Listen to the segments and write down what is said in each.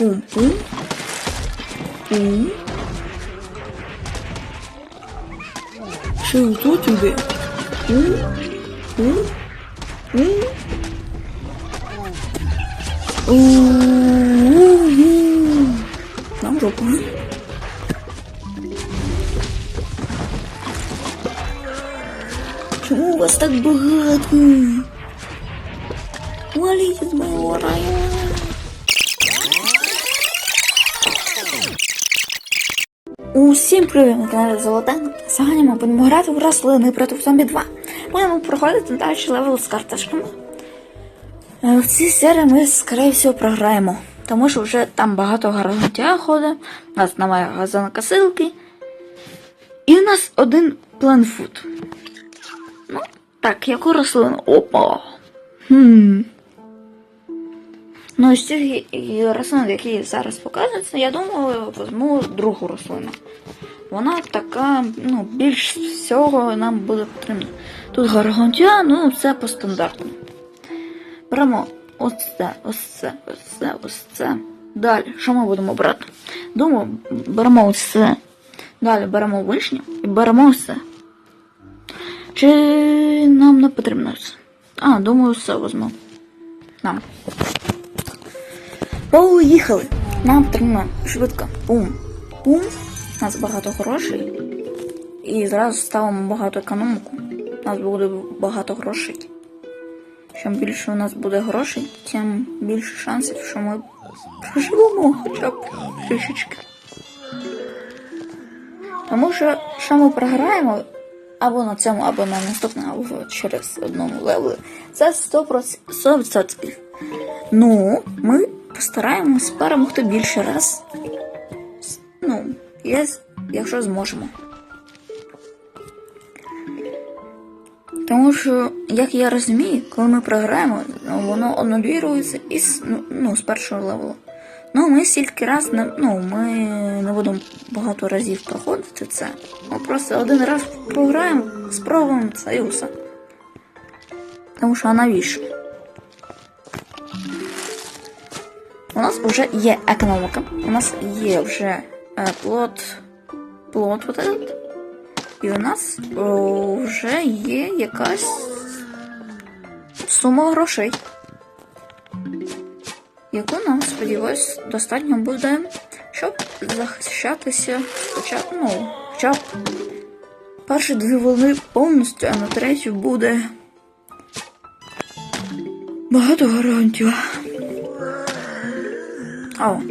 Пум-пум. Пум. Що тут іде? Пум. Пум. Пум. У-у-у. Нам жопу. Чому вас так багато? Валіть з моєго району. Усім привіт на каналі Золотан. Сьогодні ми будемо грати в рослини проти зомбі 2. Будемо проходити далі левел з карточками. Е, В цій серії ми, скоріше всього, програємо. Тому що вже там багато гарантія ходить, у нас немає газонокосилки. І у нас один пленфуд. Ну, так, яку рослину? Опа. Хм. Ну, з цих рослин, які зараз показуються, я думаю, візьму другу рослину. Вона така, ну, більш всього нам буде потрібна. Тут гаргантія, ну, це по стандарту. Беремо ось це, ось це, ось це, ось це. Далі, що ми будемо брати? Думаю, беремо ось це. Далі беремо вишню і беремо це. Чи нам не потрібно це? А, думаю, все візьму. Нам. Поїхали. Нам потрібно швидко. Пум. Пум. У нас багато грошей. І зразу ставимо багато економіку. У нас буде багато грошей. Чим більше у нас буде грошей, тим більше шансів, що ми проживемо хоча б трішечки. Тому що, що ми програємо або на цьому, або на наступному, або через одному левелі, це 100%. 100%. Ну, ми постараємось перемогти більше раз. Ну, є- якщо зможемо. Тому що, як я розумію, коли ми програємо, воно анулюється із, ну, ну, з першого левелу. Ну, ми стільки раз не, ну, ми не будемо багато разів проходити це. Ми просто один раз програємо, спробуємо це і усе. Тому що а навіщо? У нас вже є економіка, у нас є вже е, плод, плод вот этот. І у нас о, вже є якась сума грошей, яку нам, сподіваюсь, достатньо буде, щоб захищатися хоча ну, хоча б перші дві волни повністю, а на третю буде багато гарантів. О,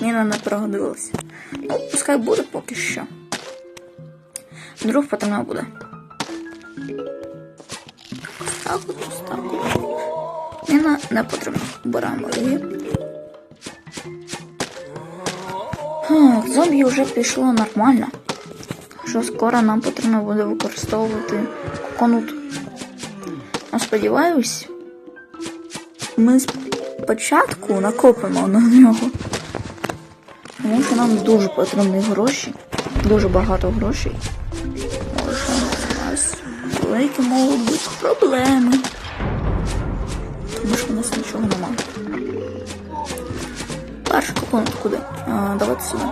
міна не пригодилася. Ну, пускай буде поки що. Друг потрібно буде. Так, от, так. Міна не потрібно. Беремо її. Зомбі вже пішло нормально. Що скоро нам потрібно буде використовувати конут. Ну, сподіваюсь, ми спочатку накопимо на нього. Тому що нам дуже потрібні гроші. Дуже багато грошей. Може, у нас великі можуть бути проблеми. Тому що у нас нічого немає. Перший купон куди? А, давайте сюди.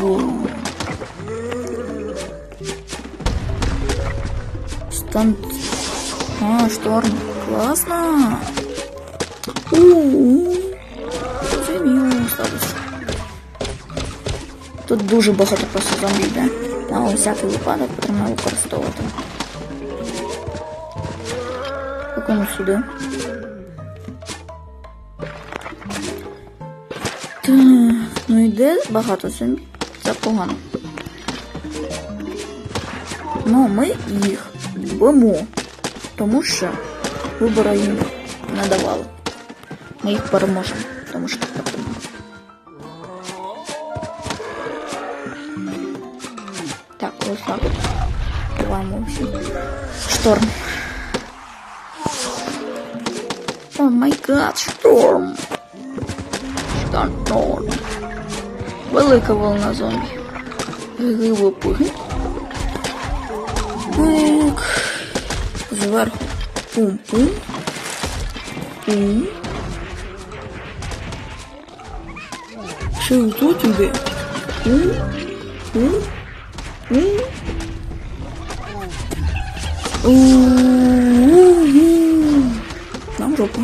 Бум. Стант. А, шторм. Класно. У-у-у. Статус. Тут дуже багато просто зомбі йде. На всякий випадок потрібно використовувати. Викону сюди. Так, ну йде багато зомбі. Це погано. Ну, ми їх б'ємо, тому що вибору їм не давали. Ми їх переможемо, тому що так потрібно. Так, ось так. от. Відкриваємо всі. Шторм. О май гад, шторм. Шторм. Велика волна зомбі. Глибопуги. Так. Зверху. Пум-пум. Пум. М? У-у-у. Нам жопа.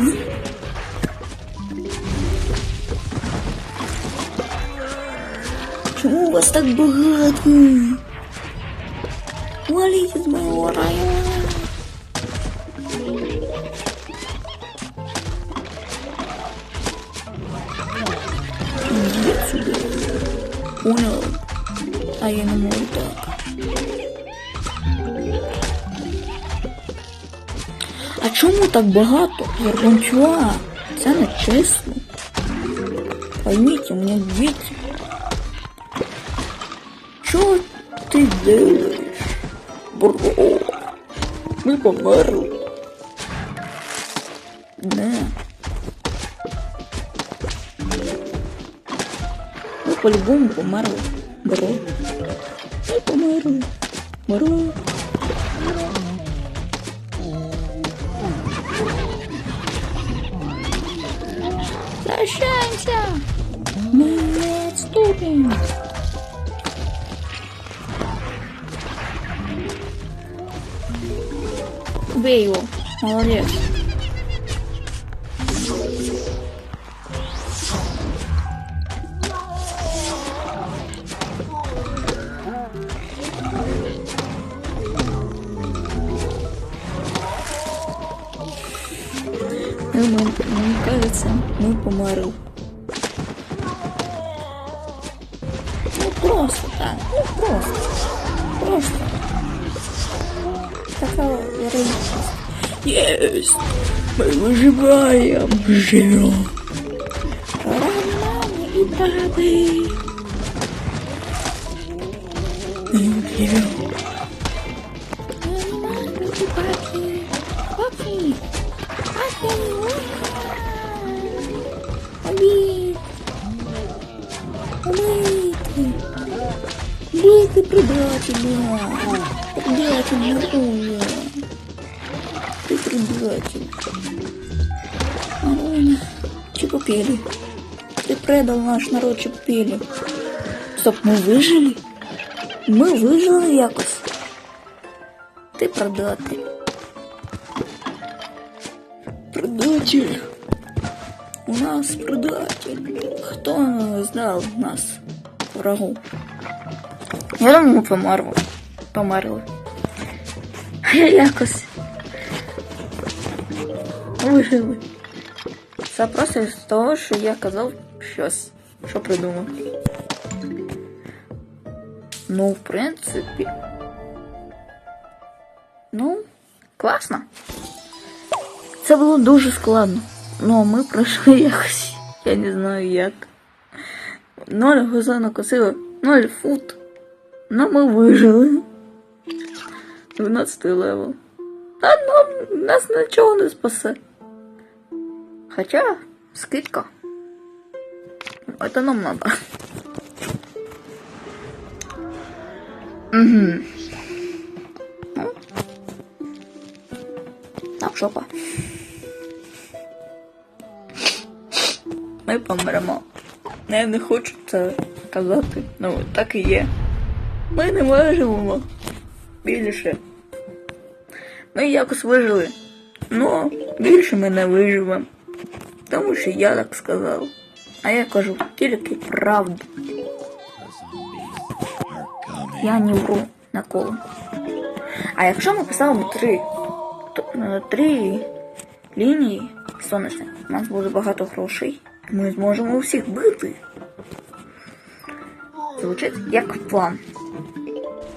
Чому вас так багато? Валіть з моєго району. Не можу так. А чому так багато? Гаргантюа, це не чесно. Поймите, у меня дети. Що ти делаешь? Бро, ми померли. По-любому померли. Бро. Ми померли. Бро. Прощаемся! Мы не отступим! Убей его. Молодец. Мы, мне кажется, мы померли. Ну просто так, ну просто. Просто. Такая реальность. Есть! Мы выживаем! Живем! Романы и бабы! Мы живем! Обид! Умыты! Биты предателя! Предатель оружия! Ты предатель. Ладно, Чепупели. Ты предал наш народ Чепупели. Стоп, ми вижили? Ми вижили якось. Ти предатель. Предатель. У нас предатель. Хто знав нас врагу? Я думаю, ми померли. Померли. А я якось вижили. Це просто з того, що я казав щось, що придумав. Ну, в принципі. Ну, класно. Це було дуже складно. Ну, ми пройшли якось. Я не знаю як. Ноль газону косили, ноль фут. Ну, ми вижили. 12 левел. А нам нас нічого не спасе. Хотя, скидка. Это нам надо. Угу. Ну. Там Ми помремо. Я не хочу це казати. Ну, так і є. Ми не виживемо. Більше. Ми якось вижили. Ну, більше ми не виживемо. Тому що я так сказав. А я кажу тільки правду. Я не вру на коло. А якщо ми поставимо три, то, е, три лінії сонячних, у нас буде багато грошей. Ми зможемо всіх бити. Звучить як план.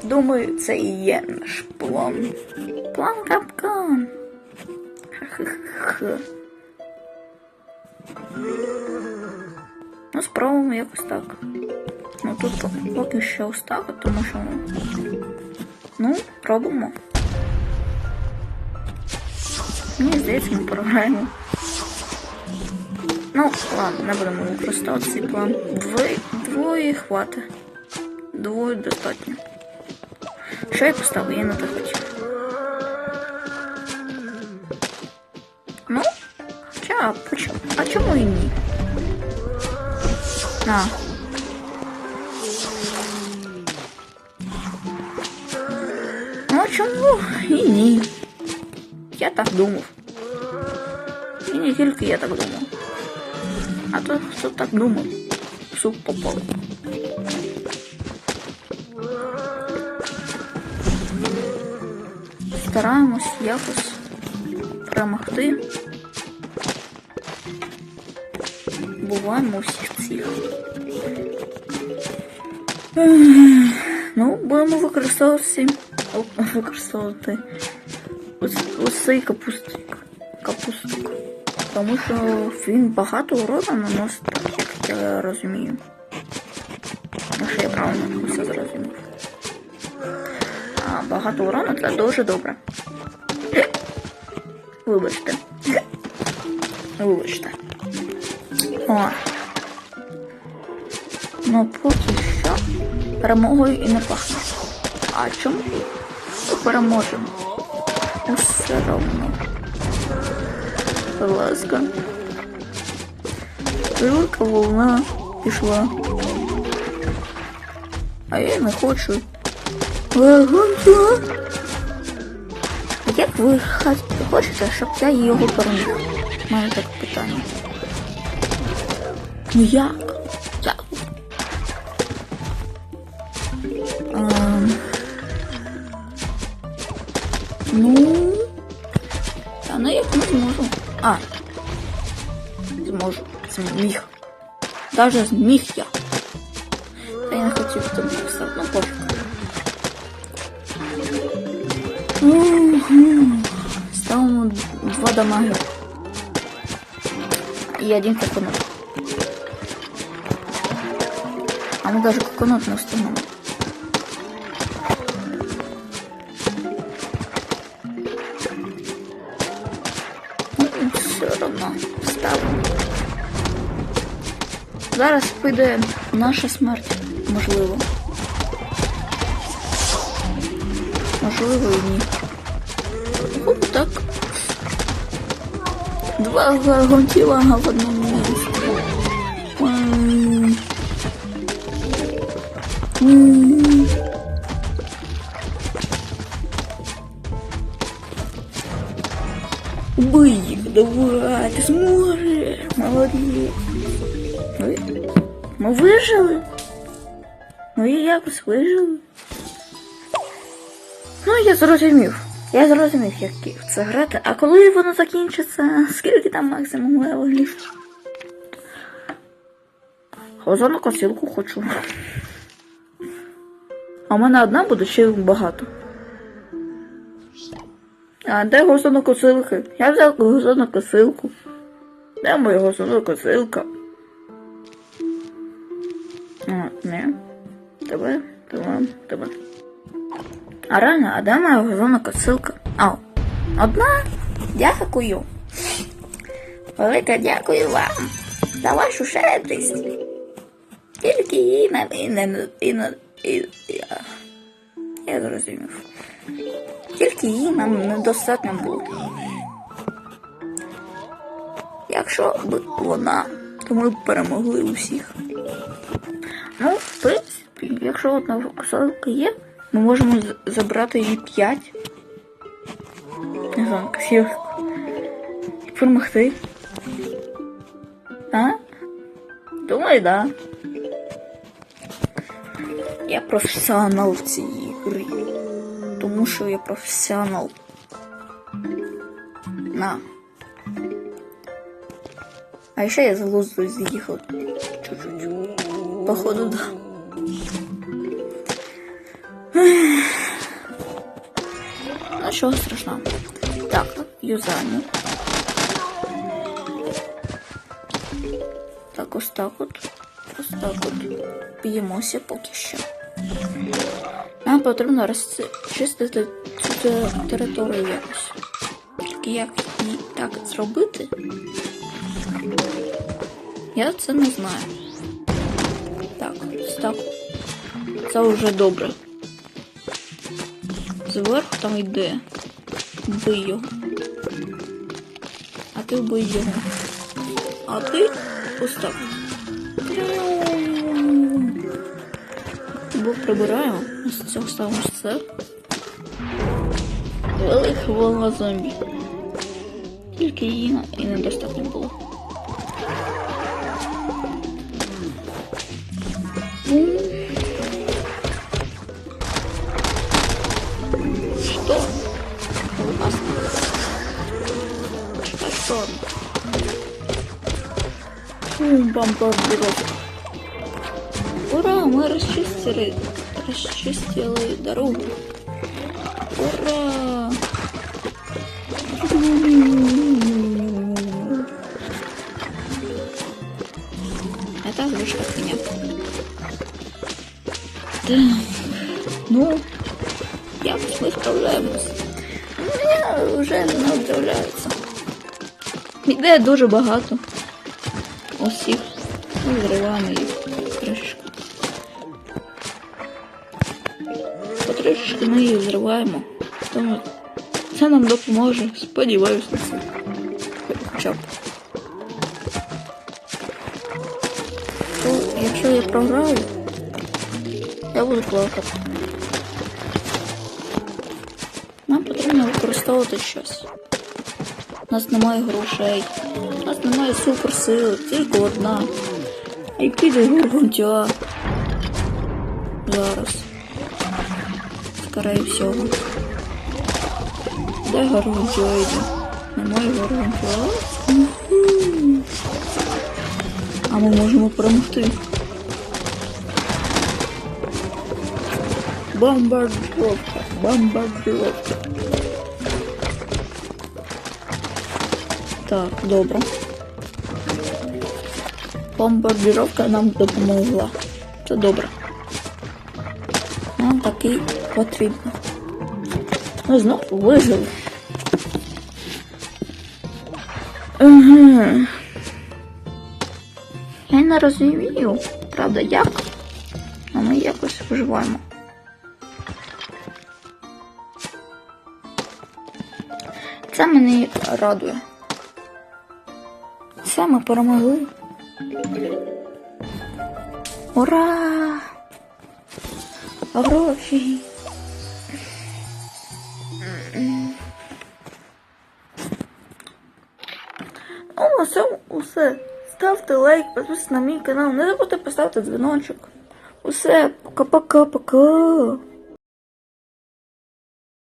Думаю, це і є наш план. План капкан. Ха-ха-ха. Ну, спробуємо якось так. Ну тут поки що так, тому що. Ну, робимо. Мені здається, ми програємо. Ну, ладно, не будемо використовувати цей план. Двоє, двоє хвата. двое достаточно. Что я поставив? Я не так хотів. Ну, а почему? а чему і ні? На. Ну, а чему і ні? Я так думал. И не только я так думал. А то хто так думав? Суп попали. Стараємось якось перемогти. Буваємо всіх цих. Ну, будемо використовувати, використовувати цей капустик. Капустик. Тому що він багато уроду наносить, як я розумію. Якщо я правильно все зрозумів. А багато урону це дуже добре. Вибачте. Вибачте. О. Ну поки що перемогою і не пахне. А чому переможемо? Усе равно. Ласка. Велика волна пішла. А я не хочу. Як ви хочете, щоб я його переміг? У мене таке питання. Ну як? Зміг. Даже зміг я. Та я не хотів тобі писати, ну пофіг. Мгм. Ставимо два дамаги. И один коконат. А мы даже коконат не установим. Зараз піде наша смерть, можливо. Можливо, і ні. От так. Два гаргантілага в одному місці. Убий їх, давай, ти зможеш. Молодець. Ми вижили? Ми якось вижили. Ну, я зрозумів. Я зрозумів, як це грати. А коли воно закінчиться, скільки там максимум левелів? Озону косилку хочу. А в мене одна буде чи багато. А де гозонокосилки? Я взяв гозонокосилку. Де моя гозонокосилка? Не. Тебе, тебе, тебе. А реально, а де моя газонокосилка? А, одна? Дякую. Велике дякую вам за вашу щедрість. Тільки і не і не і, я, я зрозумів. Тільки її нам недостатньо було. Якщо б вона, то ми б перемогли усіх. Ну, в принципі, якщо одна косилка є, ми можемо з- забрати її 5. Не знаю, косілку. І перемогти. А? Думаю, да. Я професіонал в цій грі. Тому що я професіонал. На. А ще я з глузду з'їхав. Походу, да. Нічого страшного. Так, юзаємо. Так, ось так от. Ось так от. Б'ємося поки що. Нам потрібно розчистити цю територію якось. Як так зробити? Я це не знаю. Так. Це вже добре. Зверху там йде. Вбий його. А ти вбий його. А ти ось так. Бо прибираємо. Ось цього ставимо все. велика волна зомбі. Тільки її і недостатньо було. Что? Что, что? Бум, бомбардировка. Ура, мы расчистили, расчистили дорогу. Ура! Так, ну, як ми справляємось? Мене вже не вдивляється. Іде дуже багато. Усіх. Зриваємо їх трішки. Потрішки ми їх зриваємо. Тому це нам допоможе. Сподіваюсь на це. Хоча б. Якщо я програю, я буду плакати. Нам потрібно використовувати щось. У нас немає грошей, у нас немає суперсили, тільки одна. Й піде гургунтя. Зараз. Скорее всього. Де гаргунтя йде? Немає гаргунтя. А ми можемо перемогти. Бомбардировка, бомбардировка. Так, добре. Бомбардировка нам допомогла. Це добре. Нам такий потрібно. Ми знову вижили. Угу. Я не розумію, правда, як? А ми якось виживаємо. Це мене радує. Це ми перемогли. Ура! Гроші! Ну, це усе. Ставте лайк, підписуйтесь на мій канал. Не забудьте поставити дзвіночок. Усе, пока-пока-пока.